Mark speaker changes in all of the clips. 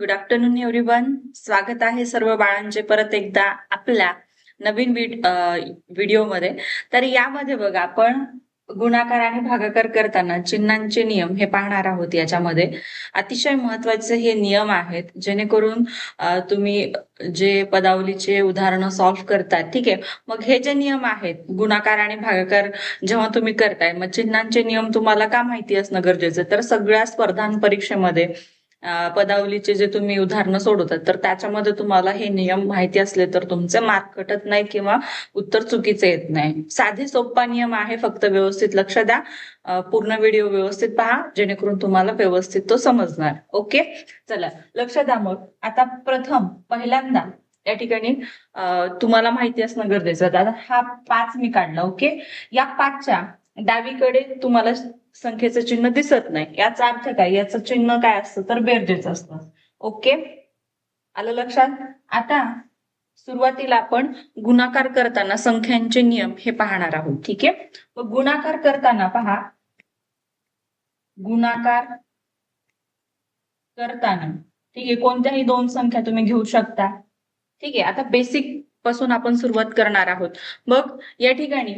Speaker 1: Good afternoon everyone स्वागत आहे सर्व बाळांचे परत एकदा आपल्या नवीन व्हिडिओमध्ये तर यामध्ये बघा आपण गुणाकार आणि भागाकार करताना चिन्हांचे नियम हे पाहणार आहोत याच्यामध्ये. अतिशय महत्त्वाचे हे नियम आहेत जेणेकरून तुम्ही जे पदावलीचे उदाहरणं सॉल्व्ह करतात ठीक आहे? मग हे जे नियम आहेत गुणाकार आणि भागाकार जेव्हा तुम्ही करताय मग चिन्हांचे नियम तुम्हाला का माहिती असणं गरजेचं तर सगळ्या स्पर्धां परीक्षेमध्ये पदावलीचे जे तुम्ही उदाहरणं सोडवतात तर त्याच्यामध्ये तुम्हाला हे नियम माहिती असले तर तुमचे मार्क कटत नाही किंवा उत्तर चुकीचे येत नाही. साधे सोप्पा नियम आहे फक्त व्यवस्थित लक्ष द्या. पूर्ण व्हिडिओ व्यवस्थित पहा जेणेकरून तुम्हाला व्यवस्थित तो समजणार. ओके? चला लक्ष द्या मग. आता प्रथम पहिल्यांदा या ठिकाणी तुम्हाला माहिती असणं गरजेचं आता हा पाच मी काढला ओके? या पाचच्या डावीकडे तुम्हाला संख्येचं चिन्ह दिसत नाही. याचा अर्थ काय? याचं चिन्ह काय असतं? तर बेरजेचं असतं. ओके? आलं लक्षात? आता सुरुवातीला आपण गुणाकार करताना संख्यांचे नियम हे पाहणार आहोत. ठीक आहे? मग गुणाकार करताना पहा. गुणाकार करताना. ठीक आहे? कोणत्याही दोन संख्या तुम्ही घेऊ शकता. ठीक आहे? आता बेसिकपासून आपण सुरुवात करणार आहोत. मग या ठिकाणी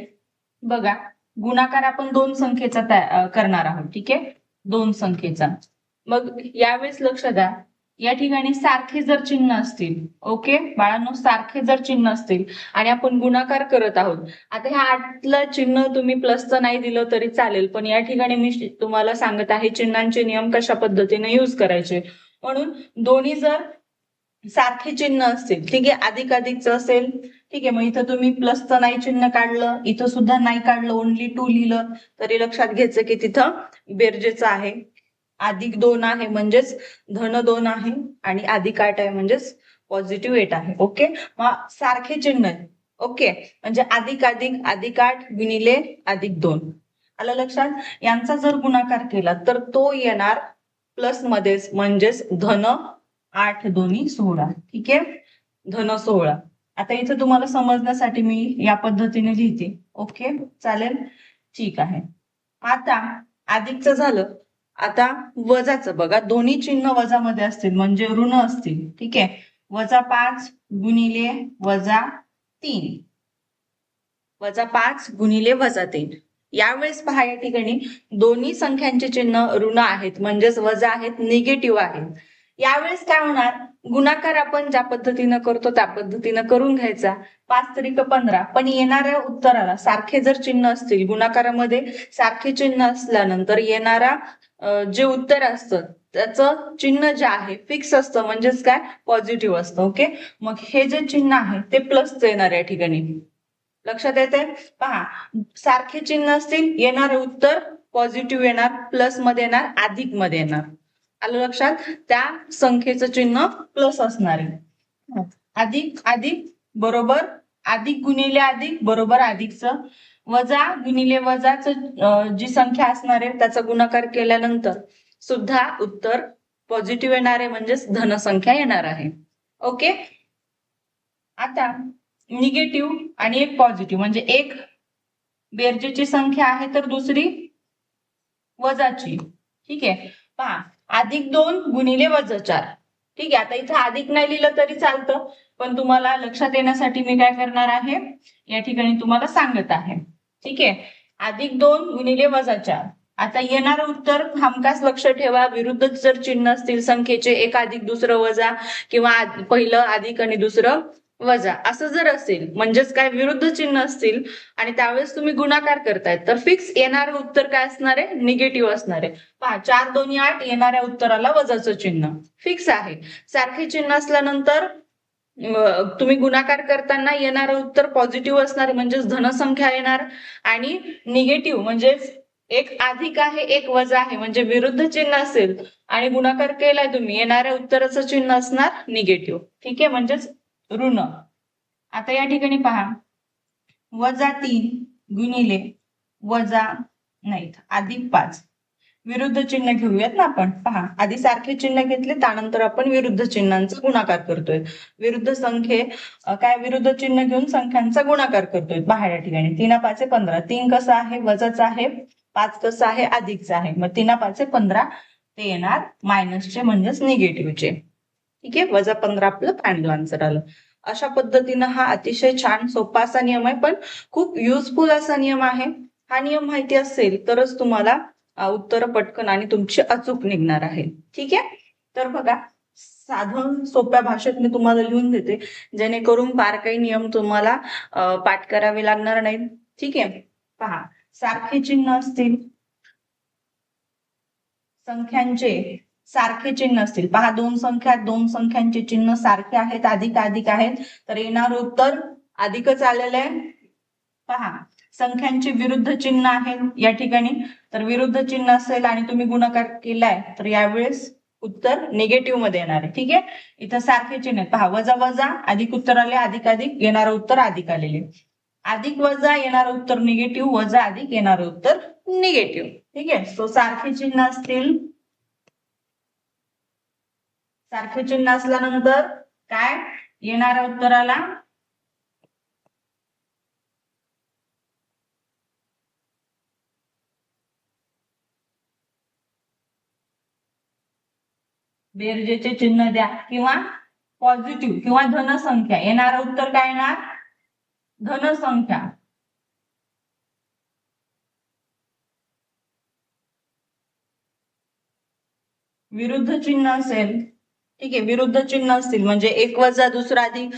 Speaker 1: बघा. गुणाकार आपण दोन संख्येचा करणार आहोत ठीक आहे? दोन संख्येचा. मग यावेळेस लक्ष द्या. या ठिकाणी सारखे जर चिन्ह असतील ओके? बाळांनो सारखे जर चिन्ह असतील आणि आपण गुणाकार करत आहोत आता ह्या आठला चिन्ह तुम्ही प्लसचं नाही दिलं तरी चालेल पण या ठिकाणी मी तुम्हाला सांगत आहे चिन्हांचे नियम कशा पद्धतीने यूज करायचे. म्हणून दोन्ही जर सारखे चिन्ह असतील ठीक आहे? अधिक अधिकचं असेल ठीक आहे मग इथं तुम्ही प्लसचं नाही चिन्ह काढलं इथं सुद्धा नाही काढलं ओनली टू लिहिलं तरी लक्षात घ्यायचं की तिथं बेरजेचं आहे. अधिक दोन आहे म्हणजेच धन दोन आहे आणि अधिक आठ आहे म्हणजेच पॉझिटिव्ह एट आहे. ओके मग सारखे चिन्ह आहे ओके म्हणजे अधिक अधिक अधिक आठ गुणिले अधिक दोन. आलं लक्षात? यांचा जर गुणाकार केला तर तो येणार प्लस मध्येच म्हणजेच धन आठ दोन्ही सोळा. ठीक आहे? धन सोळा. आता इथे तुम्हाला समजण्यासाठी मी या पद्धतीने लिहिते. ओके? चालेल? ठीक आहे. आता अधिकचं झालं. आता वजाचं. बघा दोन्ही चिन्ह वजामध्ये असतील म्हणजे ऋण असतील. ठीक आहे? वजा पाच गुणिले वजा तीन. वजा पाच गुणिले वजा तीन. यावेळेस पहा या ठिकाणी दोन्ही संख्यांचे चिन्ह ऋण आहेत. म्हणजेच वजा आहेत निगेटिव्ह आहेत. यावेळेस काय होणार? गुणाकार आपण ज्या पद्धतीनं करतो त्या पद्धतीनं करून घ्यायचा. पाच तरीक पंधरा. पण येणाऱ्या उत्तराला सारखे जर चिन्ह असतील गुणाकारामध्ये सारखे चिन्ह असल्यानंतर येणारा जे उत्तर असतं त्याचं चिन्ह जे आहे फिक्स असतं म्हणजेच काय? पॉझिटिव्ह असतं ओके मग हे जे चिन्ह आहे ते प्लसचं येणार या ठिकाणी. लक्षात येते पहा सारखे चिन्ह असतील येणारे उत्तर पॉझिटिव्ह येणार प्लसमध्ये येणार अधिकमध्ये येणार. आलं लक्षात? त्या संख्येचं चिन्ह प्लस असणार आहे. अधिक अधिक बरोबर अधिक गुणिले अधिक बरोबर अधिकचं. वजा गुणिले वजाच जी संख्या असणार आहे त्याचा गुणाकार केल्यानंतर सुद्धा उत्तर पॉझिटिव्ह येणार आहे म्हणजेच धनसंख्या येणार आहे. ओके? आता निगेटिव्ह आणि एक पॉझिटिव्ह म्हणजे एक बेरजेची संख्या आहे तर दुसरी वजाची. ठीक आहे? पहा अधिक दोन गुणिले वजा चार. ठीक आहे आता इथं अधिक नाही लिहिलं तरी चालतं पण तुम्हाला लक्षात येण्यासाठी मी काय करणार आहे? या ठिकाणी तुम्हाला सांगत आहे. ठीक आहे अधिक दोन गुणिले वजा चार. आता येणारं उत्तर हमखास लक्ष ठेवा विरुद्ध जर चिन्ह असतील संख्येचे एक अधिक दुसरं वजा किंवा पहिलं अधिक आणि दुसरं वजा. असं जर असेल म्हणजेच काय विरुद्ध चिन्ह असतील आणि त्यावेळेस तुम्ही गुणाकार करतायत तर फिक्स येणारे उत्तर काय असणार आहे? निगेटिव्ह असणार आहे. पहा चार दोन्ही आठ येणाऱ्या उत्तराला वजाचं चिन्ह. फिक्स आहे. सारखे चिन्ह असल्यानंतर तुम्ही गुणाकार करताना येणारं उत्तर पॉझिटिव्ह असणार म्हणजेच धनसंख्या येणार. आणि निगेटिव्ह म्हणजेच एक अधिक आहे एक वजा आहे म्हणजे विरुद्ध चिन्ह असेल आणि गुणाकार केलाय तुम्ही येणाऱ्या उत्तराचं चिन्ह असणार निगेटिव्ह ठीक आहे म्हणजेच ऋण. आता या ठिकाणी पहा. वजा तीन गुणिले वजा नाही अधिक पाच. विरुद्ध चिन्ह घेऊयात ना आपण. पहा आधी सारखे चिन्ह घेतले त्यानंतर आपण विरुद्ध चिन्हांचा गुणाकार करतोय. विरुद्ध संख्ये काय विरुद्ध चिन्ह घेऊन संख्यांचा गुणाकार करतोय. पहा या ठिकाणी. तीना पाचे पंधरा. तीन कसं आहे? वजाचं आहे. पाच कसं आहे? अधिकचं आहे. मग तीना पाचे पंधरा. ते येणार मायनसचे म्हणजेच निगेटिव्हचे ठीक आहे? वजा पंधरा आपलं फायनल आन्सर आलं. अशा पद्धतीनं हा अतिशय छान सोपा असा नियम आहे पण खूप युजफुल असा नियम आहे. हा नियम माहिती असेल तरच तुम्हाला उत्तर पटकन आणि तुमची अचूक निघणार आहे. ठीक आहे? तर बघा साधन सोप्या भाषेत मी तुम्हाला लिहून देते. जेणेकरून फार काही नियम तुम्हाला पाठ करावे लागणार नाहीत. ठीक आहे? पहा सारखे चिन्ह असतील. संख्यांचे सारखे चिन्ह असतील. पहा दोन संख्या दोन संख्यांचे चिन्ह सारखे आहेत अधिक अधिक आहेत. तर येणार उत्तर अधिकच आलेलं आहे. पहा संख्यांचे विरुद्ध चिन्ह आहे या ठिकाणी. तर विरुद्ध चिन्ह असेल आणि तुम्ही गुणाकार केलाय तर यावेळेस उत्तर निगेटिव्हमध्ये येणार आहे. ठीक आहे? इथं सारखे चिन्ह आहेत. पहा वजा वजा अधिक उत्तर आले अधिक अधिक येणारं उत्तर अधिक आलेले अधिक वजा येणारं उत्तर निगेटिव्ह वजा अधिक येणारं उत्तर निगेटिव्ह ठीक आहे? सो सारखे चिन्ह असतील सारखे चिन्ह असल्यानंतर काय? येणाऱ्या उत्तराला. बेरजेचे चिन्ह द्या किंवा पॉझिटिव्ह किंवा धनसंख्या. येणारं उत्तर काय येणार? धनसंख्या. विरुद्ध चिन्ह असेल. ठीक आहे विरुद्ध चिन्ह असतील म्हणजे एक वजा दुसरा अधिक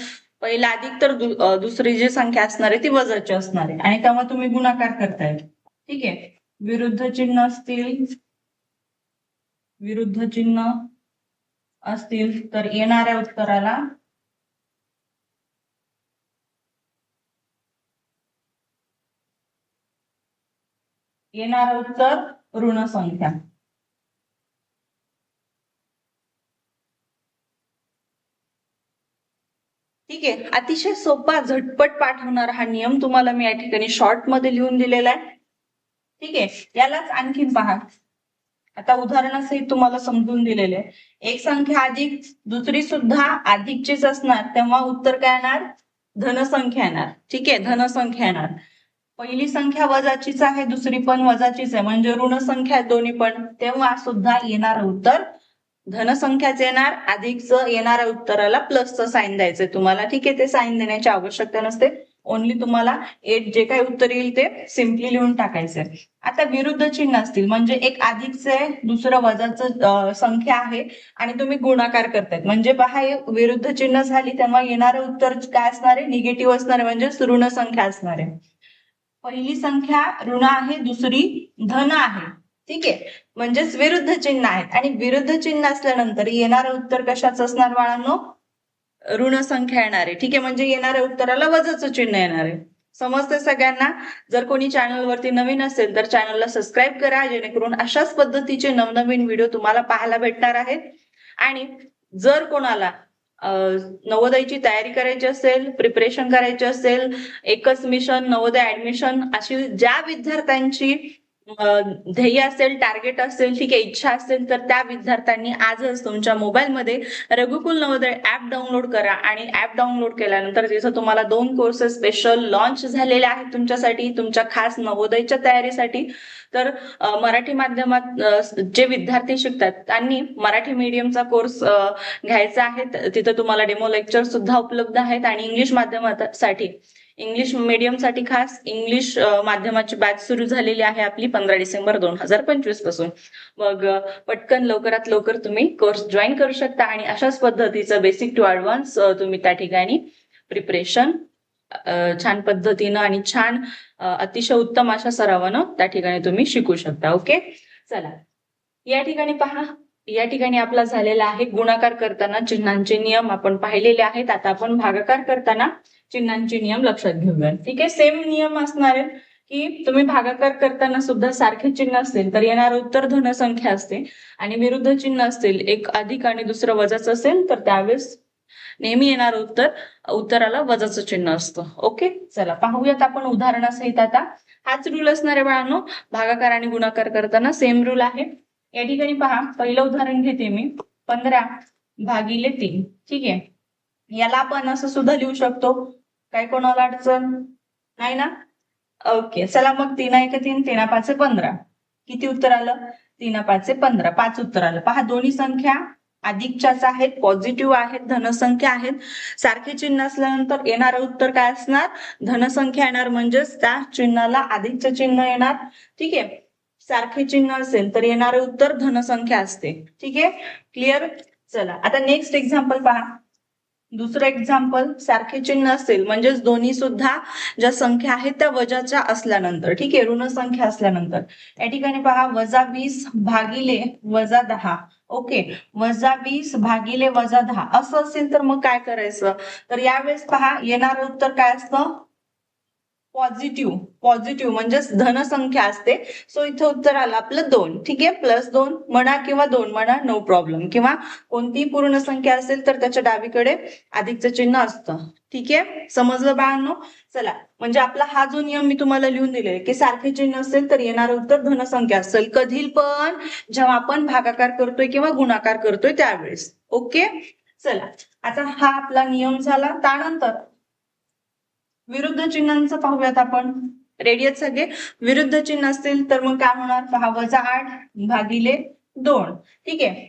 Speaker 1: पहिला अधिक तर दु- दुसरी जी संख्या असणार आहे ती वजाची असणार आहे. आणि तेव्हा तुम्ही गुणाकार करताय. ठीक आहे विरुद्ध चिन्ह असतील विरुद्ध चिन्ह असतील तर येणाऱ्या उत्तराला येणारं उत्तर ऋण संख्या ठीक आहे? अतिशय सोपा झटपट पाठवणारा हा नियम तुम्हाला मी या ठिकाणी शॉर्टमध्ये लिहून दिलेला आहे. ठीक आहे? यालाच आणखीन पहा. आता उदाहरणासहित तुम्हाला समजून दिलेले आहे. एक संख्या अधिक दुसरी सुद्धा अधिकचीच असणार तेव्हा उत्तर काय येणार? धनसंख्या येणार. ठीक आहे? धनसंख्या येणार. पहिली संख्या वजाचीच आहे दुसरी पण वजाचीच आहे. म्हणजे ऋण संख्या दोन्ही पण. तेव्हा सुद्धा येणार उत्तर धनसंख्याच येणार अधिकचं येणाऱ्या उत्तराला प्लसचं साईन द्यायचंय. तुम्हाला ठीक आहे ते साईन देण्याची आवश्यकता नसते. ओनली तुम्हाला एट जे काही उत्तर येईल ते सिम्पली लिहून टाकायचंय. आता विरुद्ध चिन्ह असतील म्हणजे एक अधिकचं आहे दुसरं वजाचं संख्या आहे आणि तुम्ही गुणाकार करतायत. म्हणजे पहा विरुद्ध चिन्ह झाली तेव्हा येणारं उत्तर काय असणार आहे? निगेटिव्ह असणार आहे म्हणजे ऋण संख्या असणार आहे. पहिली संख्या ऋण आहे दुसरी धन आहे. ठीक आहे? म्हणजेच विरुद्ध चिन्ह आहेत. आणि विरुद्ध चिन्ह असल्यानंतर येणारं उत्तर कशाचं असणार बाळांनो? ऋण संख्या येणार. आहे ठीक आहे म्हणजे येणाऱ्या उत्तराला वजाचं चिन्ह येणार आहे. समजते सगळ्यांना? जर कोणी चॅनलवरती नवीन असेल तर चॅनलला सबस्क्राईब करा जेणेकरून अशाच पद्धतीचे नवनवीन व्हिडिओ तुम्हाला पाहायला भेटणार आहेत. आणि जर कोणाला नवोदयची तयारी करायची असेल प्रिपरेशन करायची असेल एकच मिशन नवोदय ऍडमिशन अशी ज्या विद्यार्थ्यांची ध्येय असेल टार्गेट असेल ठीक आहे इच्छा असेल तर त्या विद्यार्थ्यांनी आजच तुमच्या मोबाईलमध्ये रघुकुल नवोदय ऍप डाउनलोड करा आणि ऍप डाउनलोड केल्यानंतर तिथं तुम्हाला दोन कोर्सेस स्पेशल लॉन्च झालेले आहेत तुमच्यासाठी तुमच्या खास नवोदयच्या तयारीसाठी तर मराठी माध्यमात जे विद्यार्थी शिकतात त्यांनी मराठी मीडियमचा कोर्स घ्यायचा आहे. तिथं तुम्हाला डेमो लेक्चर सुद्धा उपलब्ध आहेत आणि इंग्लिश माध्यमासाठी इंग्लिश मीडियमसाठी खास इंग्लिश माध्यमाची बॅच सुरू झालेली आहे आपली पंधरा डिसेंबर दोन हजार पंचवीसपासून. मग पटकन लवकरात लवकर तुम्ही कोर्स जॉईन करू शकता आणि अशाच पद्धतीचं बेसिक टू ऍडव्हान्स तुम्ही त्या ठिकाणी प्रिपरेशन छान पद्धतीनं आणि छान अतिशय उत्तम अशा सरावानं त्या ठिकाणी तुम्ही शिकू शकता. ओके चला. या ठिकाणी पहा. या ठिकाणी आपला झालेला आहे गुणाकार करताना चिन्हांचे नियम आपण पाहिलेले आहेत. आता आपण भागाकार करताना चिन्हांचे नियम लक्षात घेऊया ठीक आहे? सेम नियम असणार आहे की तुम्ही भागाकार करताना सुद्धा सारखे चिन्ह असतील तर येणार उत्तर धनसंख्या असते आणि विरुद्ध चिन्ह असतील एक अधिक आणि दुसरं वजाचं असेल तर त्यावेळेस नेहमी येणार उत्तर उत्तराला वजाचं चिन्ह असतं. ओके चला पाहूयात आपण उदाहरणासहित आता. हाच रूल असणार बाळांनो. भागाकार आणि गुणाकार करताना सेम रूल आहे. या ठिकाणी पहा पहिलं उदाहरण घेते मी. पंधरा भागिले तीन. ठीक आहे? याला आपण असं सुद्धा लिहू शकतो. काय कोणाला अडचण? नाही ना? ओके चला मग तीन एक तीन तीना पाच पंधरा. किती उत्तर आलं? तीन पाच पंधरा. पाच उत्तर आलं. पहा दोन्ही संख्या अधिकच्याच आहेत पॉझिटिव्ह आहेत धनसंख्या आहेत. सारखे चिन्ह असल्यानंतर येणारं उत्तर काय असणार? धनसंख्या येणार म्हणजेच त्या चिन्हाला अधिकचं चिन्ह येणार. ठीक आहे? सारखे चिन्ह असेल तर येणारे उत्तर धनसंख्या असते. ठीक आहे? क्लिअर चला. आता नेक्स्ट एक्झाम्पल पहा. दुसरं एक्झाम्पल सारखे चिन्ह असेल म्हणजेच दोन्ही सुद्धा ज्या संख्या आहेत त्या वजाच्या असल्यानंतर. ठीक आहे? ऋण संख्या असल्यानंतर. या ठिकाणी पहा वजा वीस भागिले वजा दहा. ओके? वजा वीस भागिले वजा दहा. असं असेल तर मग काय करायचं? तर यावेळेस पहा येणारं उत्तर काय असतं? पॉझिटिव्ह पॉझिटिव्ह म्हणजेच धनसंख्या असते. सो इथे उत्तर आलं आपलं दोन. ठीक आहे? प्लस दोन म्हणा किंवा दोन म्हणा नो प्रॉब्लेम किंवा कोणतीही पूर्ण संख्या असेल तर त्याच्या डावीकडे अधिकचं चिन्ह असतं. ठीक आहे? समजलं बाळांनो? चला. म्हणजे आपला हा जो नियम मी तुम्हाला लिहून दिलेला की सारखे चिन्ह असेल तर येणारं उत्तर धनसंख्या असेल. कधी पण जेव्हा आपण भागाकार करतोय किंवा गुणाकार करतोय त्यावेळेस. ओके चला. आता हा आपला नियम झाला. त्यानंतर विरुद्ध चिन्हांचं पाहूयात आपण. रेडियस सगळे? विरुद्ध चिन्ह असतील तर मग काय होणार? पहा वजा आठ भागिले दोन. ठीक आहे?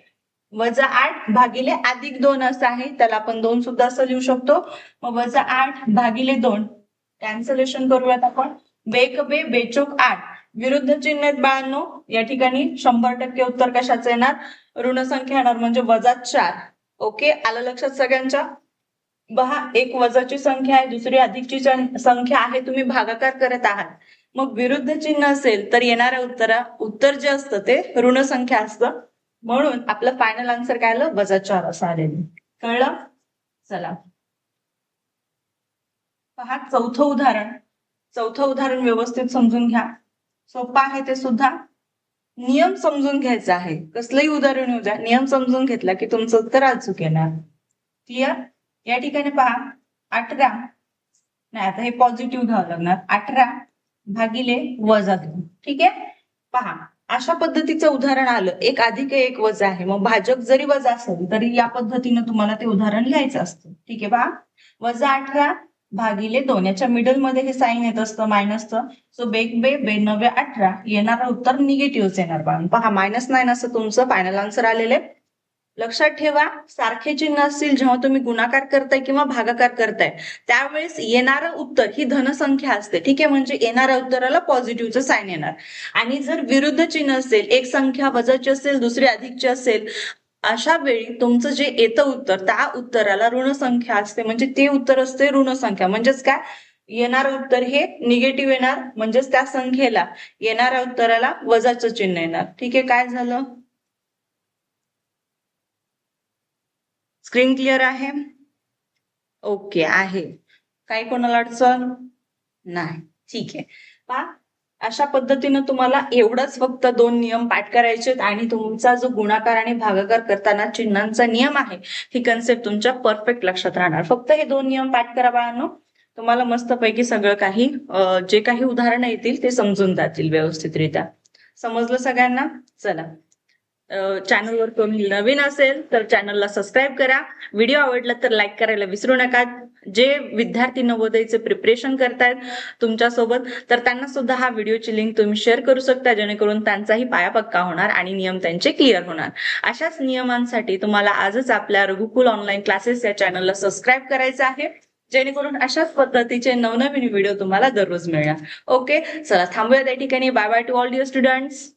Speaker 1: वजा आठ भागिले अधिक दोन असं आहे त्याला आपण दोन सुद्धा असं लिहू शकतो. मग वजा आठ भागिले दोन. कॅन्सलेशन करूयात आपण. बेक बे बेचोक आठ. विरुद्ध चिन्ह बाळांनो या ठिकाणी शंभर टक्के उत्तर कशाचं येणार? ऋणसंख्या येणार म्हणजे वजा चार. ओके? आलं लक्षात सगळ्यांच्या? बहा एक वजाची संख्या आहे दुसरी अधिकची संख्या आहे तुम्ही भागाकार करत आहात. मग विरुद्ध चिन्ह असेल तर येणाऱ्या उत्तरा उत्तर जे असतं ते ऋण संख्या असतं. म्हणून आपलं फायनल आन्सर काय आलं? वजा चार असं आलेलं कळलं? चला. पहा चौथं उदाहरण. चौथं उदाहरण व्यवस्थित समजून घ्या. सोपं आहे ते सुद्धा. नियम समजून घ्यायचा आहे. कसलंही उदाहरण येऊ द्या. नियम समजून घेतला की तुमचं उत्तर अचूक येणार. क्लिअर या ठिकाणी पहा अठरा. नाही आता हे पॉझिटिव्ह घ्यावं लागणार. अठरा भागिले वजा दोन. ठीक आहे? पहा अशा पद्धतीचं उदाहरण आलं. एक अधिक एक वजा आहे. मग भाजक जरी वजा असेल तरी या पद्धतीनं तुम्हाला ते उदाहरण लिहायचं असतं. ठीक आहे पहा. वजा अठरा भागिले दोन. याच्या मिडलमध्ये हे साईन येत असतं मायनसचं सो बेक बे बे नव्या अठरा. येणारं उत्तर निगेटिव्हच येणार पण पहा मायनस नाईन असं तुमचं फायनल आन्सर आलेलं आहे. लक्षात ठेवा सारखे चिन्ह असतील जेव्हा तुम्ही गुणाकार करताय किंवा भागाकार करताय त्यावेळेस येणारं उत्तर ही धनसंख्या असते. ठीक आहे म्हणजे येणाऱ्या उत्तराला पॉझिटिव्हचं साईन येणार. आणि जर विरुद्ध चिन्ह असेल एक संख्या वजाची असेल दुसरी अधिकची असेल अशा वेळी तुमचं जे येतं उत्तर त्या उत्तराला ऋण संख्या असते. म्हणजे ते उत्तर असते ऋण संख्या. म्हणजेच काय? येणार उत्तर हे निगेटिव्ह येणार. म्हणजेच त्या संख्येला येणाऱ्या उत्तराला वजाचं चिन्ह येणार. ठीक आहे काय झालं? स्क्रीन क्लिअर आहे? ओके आहे. काही कोणाला अडचण? नाही. ठीक आहे. पा अशा पद्धतीनं तुम्हाला एवढंच फक्त दोन नियम पाठ करायचे आणि तुमचा जो गुणाकार आणि भागाकार करताना चिन्हांचा नियम आहे ही कन्सेप्ट तुमच्या परफेक्ट लक्षात राहणार. फक्त हे दोन नियम पाठ करा बाळांनो. तुम्हाला मस्तपैकी सगळं काही जे काही उदाहरणं येतील ते समजून जातील व्यवस्थितरित्या. समजलं सगळ्यांना? चला. चॅनलवर कोणी नवीन असेल तर चॅनलला सबस्क्राईब करा. व्हिडिओ आवडला तर लाईक करायला विसरू नका. जे विद्यार्थी नवोदयचे प्रिपरेशन करतायत तुमच्यासोबत तर त्यांना सुद्धा हा व्हिडिओची लिंक तुम्ही शेअर करू शकता जेणेकरून त्यांचाही पाया पक्का होणार आणि नियम त्यांचे क्लिअर होणार. अशाच नियमांसाठी तुम्हाला आजच आपल्या रघुकुल ऑनलाईन क्लासेस या चॅनलला सबस्क्राईब करायचं आहे. जेणेकरून अशाच पद्धतीचे नवनवीन व्हिडिओ तुम्हाला दररोज मिळणार. ओके चला थांबूया त्या ठिकाणी. Bye bye to all your students